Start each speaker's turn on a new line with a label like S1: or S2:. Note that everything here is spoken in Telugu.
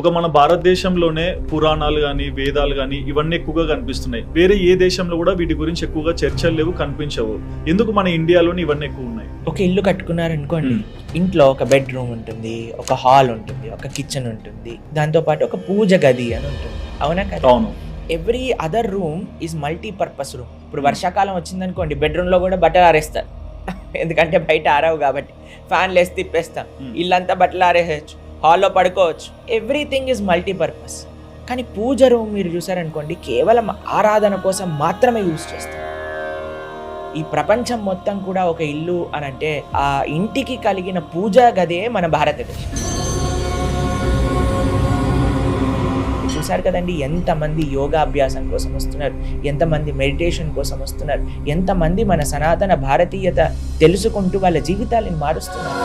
S1: ఒక మన భారతదేశంలోనే పురాణాలు కానీ వేదాలు కానీ ఇవన్నీ ఎక్కువగా కనిపిస్తున్నాయి. వేరే ఏ దేశంలో కూడా వీటి గురించి ఎక్కువగా చర్చలు లేవు కనిపించవు. ఎందుకు మన ఇండియాలోనే ఇవన్నీ ఎక్కువ ఉన్నాయి?
S2: ఒక ఇల్లు కట్టుకున్నారనుకోండి ఇంట్లో ఒక బెడ్రూమ్ ఉంటుంది ఒక హాల్ ఉంటుంది ఒక కిచెన్ ఉంటుంది దాంతోపాటు ఒక పూజ గది అని ఉంటుంది. అవునా కదా?
S1: అవును.
S2: Every other room is multipurpose room. ఇప్పుడు వర్షాకాలం వచ్చిందనుకోండి బెడ్రూమ్లో కూడా బట్టలు ఆరేస్తారు. ఎందుకంటే బయట ఆరవు కాబట్టి ఫ్యాన్లు వేసి తిప్పేస్తాం. ఇల్లంతా బట్టలు ఆరేసేయచ్చు. హాల్లో పడుకోవచ్చు. ఎవ్రీథింగ్ ఈజ్ మల్టీపర్పస్ కానీ పూజ రూమ్ మీరు చూసారనుకోండి కేవలం ఆరాధన కోసం మాత్రమే యూజ్ చేస్తారు. ఈ ప్రపంచం మొత్తం కూడా ఒక ఇల్లు అని అంటే ఆ ఇంటికి కలిగిన పూజా గదే మన భారతదేశం. చూశారు కదండి ఎంతమంది యోగాభ్యాసం కోసం వస్తున్నారు ఎంతమంది మెడిటేషన్ కోసం వస్తున్నారు ఎంతమంది మన సనాతన భారతీయత తెలుసుకుంటూ వాళ్ళ జీవితాలను మారుస్తున్నారు.